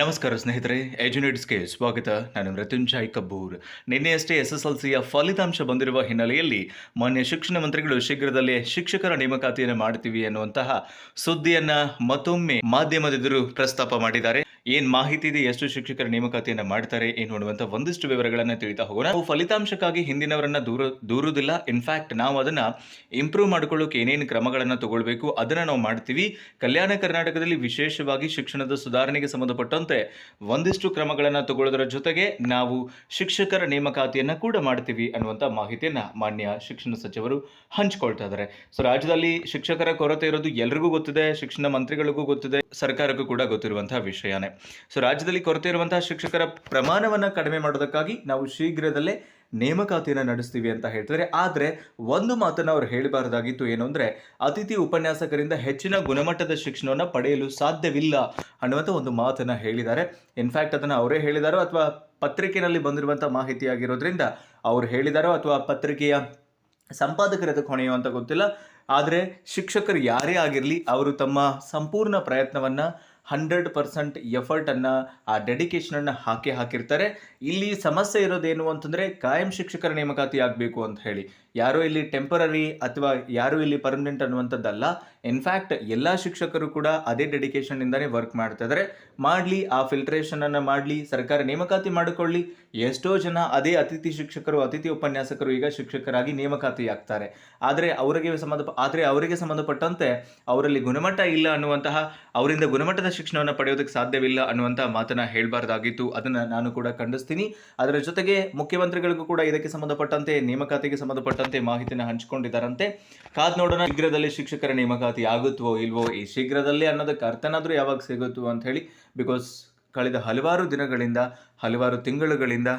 ನಮಸ್ಕಾರ ಸ್ನೇಹಿತರೆ ಎಜುನೇಟ್ಸ್ಗೆ ಸ್ವಾಗತ. ನಾನು ಮೃತ್ಯುಂಜಯ್ ಕಬ್ಬೂರ್. ನಿನ್ನೆಯಷ್ಟೇ ಎಸ್ ಎಸ್ ಎಲ್ ಸಿಯ ಫಲಿತಾಂಶ ಬಂದಿರುವ ಹಿನ್ನೆಲೆಯಲ್ಲಿ ಮಾನ್ಯ ಶಿಕ್ಷಣ ಮಂತ್ರಿಗಳು ಶೀಘ್ರದಲ್ಲೇ ಶಿಕ್ಷಕರ ನೇಮಕಾತಿಯನ್ನು ಮಾಡ್ತೀವಿ ಎನ್ನುವಂತಹ ಸುದ್ದಿಯನ್ನ ಮತ್ತೊಮ್ಮೆ ಮಾಧ್ಯಮದೆದುರು ಪ್ರಸ್ತಾಪ ಮಾಡಿದ್ದಾರೆ. ಏನ್ ಮಾಹಿತಿ ಇದೆ, ಎಷ್ಟು ಶಿಕ್ಷಕರ ನೇಮಕಾತಿಯನ್ನ ಮಾಡ್ತಾರೆ ಏನು ಅನ್ನುವಂಥ ಒಂದಿಷ್ಟು ವಿವರಗಳನ್ನ ತಿಳಿತಾ ಹೋಗೋಣ. ನಾವು ಫಲಿತಾಂಶಕ್ಕಾಗಿ ಹಿಂದಿನವರನ್ನ ದೂರ, ದೂರುದಿಲ್ಲ. ಇನ್ಫ್ಯಾಕ್ಟ್ ನಾವು ಅದನ್ನ ಇಂಪ್ರೂವ್ ಮಾಡ್ಕೊಳ್ಳೋಕೆ ಏನೇನು ಕ್ರಮಗಳನ್ನ ತಗೊಳ್ಬೇಕು, ಅದನ್ನ ನಾವು ಮಾಡ್ತೀವಿ. ಕಲ್ಯಾಣ ಕರ್ನಾಟಕದಲ್ಲಿ ವಿಶೇಷವಾಗಿ ಶಿಕ್ಷಣದ ಸುಧಾರಣೆಗೆ ಸಂಬಂಧಪಟ್ಟಂತೆ ಒಂದಿಷ್ಟು ಕ್ರಮಗಳನ್ನ ತಗೊಳ್ಳೋದರ ಜೊತೆಗೆ ನಾವು ಶಿಕ್ಷಕರ ನೇಮಕಾತಿಯನ್ನ ಕೂಡ ಮಾಡ್ತೀವಿ ಅನ್ನುವಂಥ ಮಾಹಿತಿಯನ್ನ ಮಾನ್ಯ ಶಿಕ್ಷಣ ಸಚಿವರು ಹಂಚಿಕೊಳ್ತಾ ಇದ್ದಾರೆ. ಸೊ ರಾಜ್ಯದಲ್ಲಿ ಶಿಕ್ಷಕರ ಕೊರತೆ ಇರೋದು ಎಲ್ರಿಗೂ ಗೊತ್ತಿದೆ, ಶಿಕ್ಷಣ ಮಂತ್ರಿಗಳಿಗೂ ಗೊತ್ತಿದೆ, ಸರ್ಕಾರಕ್ಕೂ ಕೂಡ ಗೊತ್ತಿರುವಂತಹ ವಿಷಯನೇ. ಸೊ ರಾಜ್ಯದಲ್ಲಿ ಕೊರತೆ ಇರುವಂತಹ ಶಿಕ್ಷಕರ ಪ್ರಮಾಣವನ್ನ ಕಡಿಮೆ ಮಾಡೋದಕ್ಕಾಗಿ ನಾವು ಶೀಘ್ರದಲ್ಲೇ ನೇಮಕಾತಿಯನ್ನು ನಡೆಸ್ತೀವಿ ಅಂತ ಹೇಳ್ತಾರೆ ಆದರೆ ಒಂದು ಮಾತನ್ನು ಅವ್ರು ಹೇಳಬಾರ್ದಾಗಿತ್ತು ಏನು ಅಂದರೆ, ಅತಿಥಿ ಉಪನ್ಯಾಸಕರಿಂದ ಹೆಚ್ಚಿನ ಗುಣಮಟ್ಟದ ಶಿಕ್ಷಣವನ್ನು ಪಡೆಯಲು ಸಾಧ್ಯವಿಲ್ಲ ಅನ್ನುವಂಥ ಒಂದು ಮಾತನ್ನು ಹೇಳಿದ್ದಾರೆ. ಇನ್ಫ್ಯಾಕ್ಟ್ ಅದನ್ನು ಅವರೇ ಹೇಳಿದಾರೋ ಅಥವಾ ಪತ್ರಿಕೆಯಲ್ಲಿ ಬಂದಿರುವಂಥ ಮಾಹಿತಿಯಾಗಿರೋದ್ರಿಂದ ಅವರು ಹೇಳಿದಾರೋ ಅಥವಾ ಪತ್ರಿಕೆಯ ಸಂಪಾದಕರದ ಕೊನೆಯೋ ಅಂತ ಗೊತ್ತಿಲ್ಲ. ಆದರೆ ಶಿಕ್ಷಕರು ಯಾರೇ ಆಗಿರಲಿ, ಅವರು ತಮ್ಮ ಸಂಪೂರ್ಣ ಪ್ರಯತ್ನವನ್ನು ಹಂಡ್ರೆಡ್ ಪರ್ಸೆಂಟ್ ಎಫರ್ಟನ್ನು ಆ ಡೆಡಿಕೇಶನನ್ನು ಹಾಕಿ ಹಾಕಿರ್ತಾರೆ. ಇಲ್ಲಿ ಸಮಸ್ಯೆ ಇರೋದೇನು ಅಂತಂದರೆ, ಕಾಯಂ ಶಿಕ್ಷಕರ ನೇಮಕಾತಿ ಆಗಬೇಕು ಅಂತ ಹೇಳಿ. ಯಾರೋ ಇಲ್ಲಿ ಟೆಂಪರರಿ ಅಥವಾ ಯಾರು ಇಲ್ಲಿ ಪರ್ಮನೆಂಟ್ ಅನ್ನುವಂಥದ್ದಲ್ಲ. ಇನ್ಫ್ಯಾಕ್ಟ್ ಎಲ್ಲ ಶಿಕ್ಷಕರು ಕೂಡ ಅದೇ ಡೆಡಿಕೇಶನಿಂದನೇ ವರ್ಕ್ ಮಾಡ್ತಾ ಇದ್ದಾರೆ ಮಾಡಲಿ, ಆ ಫಿಲ್ಟ್ರೇಷನನ್ನು ಮಾಡಲಿ, ಸರ್ಕಾರ ನೇಮಕಾತಿ ಮಾಡಿಕೊಳ್ಳಿ. ಎಷ್ಟೋ ಜನ ಅದೇ ಅತಿಥಿ ಶಿಕ್ಷಕರು, ಅತಿಥಿ ಉಪನ್ಯಾಸಕರು ಈಗ ಶಿಕ್ಷಕರಾಗಿ ನೇಮಕಾತಿ ಆಗ್ತಾರೆ. ಆದರೆ ಅವರಿಗೆ ಸಂಬಂಧ, ಆದರೆ ಅವರಿಗೆ ಸಂಬಂಧಪಟ್ಟಂತೆ ಅವರಲ್ಲಿ ಗುಣಮಟ್ಟ ಇಲ್ಲ ಅನ್ನುವಂತಹ, ಅವರಿಂದ ಗುಣಮಟ್ಟದ ಶಿಕ್ಷಣವನ್ನು ಪಡೆಯೋದಕ್ಕೆ ಸಾಧ್ಯವಿಲ್ಲ ಅನ್ನುವಂಥ ಮಾತನ್ನ ಹೇಳಬಾರ್ದಾಗಿತ್ತು. ಅದನ್ನು ನಾನು ಕೂಡ ಖಂಡಿಸ್ತೀನಿ. ಅದರ ಜೊತೆಗೆ ಮುಖ್ಯಮಂತ್ರಿಗಳಿಗೂ ಕೂಡ ಇದಕ್ಕೆ ಸಂಬಂಧಪಟ್ಟಂತೆ, ನೇಮಕಾತಿಗೆ ಸಂಬಂಧಪಟ್ಟಂತೆ ಮಾಹಿತಿನ ಹಂಚಿಕೊಂಡಿದ್ದಾರಂತೆ. ಕಾದ್ ನೋಡೋಣ ಶೀಘ್ರದಲ್ಲಿ ಶಿಕ್ಷಕರ ನೇಮಕಾತಿ ಆಗುತ್ತೋ ಇಲ್ವೋ? ಈ ಶೀಘ್ರದಲ್ಲೇ ಅನ್ನೋದಕ್ಕೆ ಅರ್ಥನಾದರೂ ಯಾವಾಗ ಸಿಗುತ್ತೋ ಅಂತ ಹೇಳಿ ಬಿಕಾಸ್ ಕಳೆದ ಹಲವಾರು ದಿನಗಳಿಂದ, ಹಲವಾರು ತಿಂಗಳುಗಳಿಂದ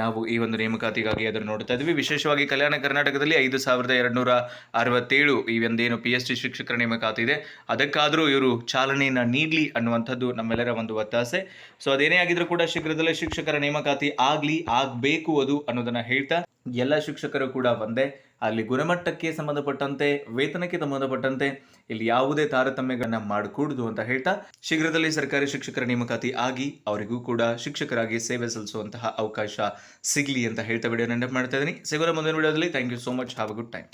ನಾವು ಈ ಒಂದು ನೇಮಕಾತಿಗಾಗಿ ಅದನ್ನು ನೋಡ್ತಾ ಇದ್ವಿ ವಿಶೇಷವಾಗಿ ಕಲ್ಯಾಣ ಕರ್ನಾಟಕದಲ್ಲಿ ಐದು ಸಾವಿರದ ಎರಡುನೂರ ಅರವತ್ತೇಳು ಈ ಒಂದೇನು ಪಿ ಎಸ್ ಟಿ ಶಿಕ್ಷಕರ ನೇಮಕಾತಿ ಇದೆ. ಅದಕ್ಕಾದರೂ ಇವರು ಚಾಲನೆಯನ್ನು ನೀಡಲಿ ಅನ್ನುವಂಥದ್ದು ನಮ್ಮೆಲ್ಲರ ಒಂದು ಒತ್ತಾಸೆ. ಸೊ ಅದೇನೇ ಆಗಿದ್ರೂ ಕೂಡ ಶೀಘ್ರದಲ್ಲೇ ಶಿಕ್ಷಕರ ನೇಮಕಾತಿ ಆಗಲಿ, ಆಗಬೇಕು ಅದು ಅನ್ನೋದನ್ನು ಹೇಳ್ತಾ ಎಲ್ಲ ಶಿಕ್ಷಕರು ಕೂಡ ಒಂದೇ. ಅಲ್ಲಿ ಗುಣಮಟ್ಟಕ್ಕೆ ಸಂಬಂಧಪಟ್ಟಂತೆ, ವೇತನಕ್ಕೆ ಸಂಬಂಧಪಟ್ಟಂತೆ ಇಲ್ಲಿ ಯಾವುದೇ ತಾರತಮ್ಯಗಳನ್ನ ಮಾಡಕೂಡದು ಅಂತ ಹೇಳ್ತಾ, ಶೀಘ್ರದಲ್ಲಿ ಸರ್ಕಾರಿ ಶಿಕ್ಷಕರ ನೇಮಕಾತಿ ಆಗಿ ಅವರಿಗೂ ಕೂಡ ಶಿಕ್ಷಕರಾಗಿ ಸೇವೆ ಸಲ್ಲಿಸುವಂತಹ ಅವಕಾಶ ಸಿಗಲಿ ಅಂತ ಹೇಳ್ತಾ ವಿಡಿಯೋ ನೆನಪು ಮಾಡ್ತಾ ಇದ್ದೀನಿ. ಸಿಗೋಣ ಮುಂದಿನ ವಿಡಿಯೋದಲ್ಲಿ thank you so much have a good time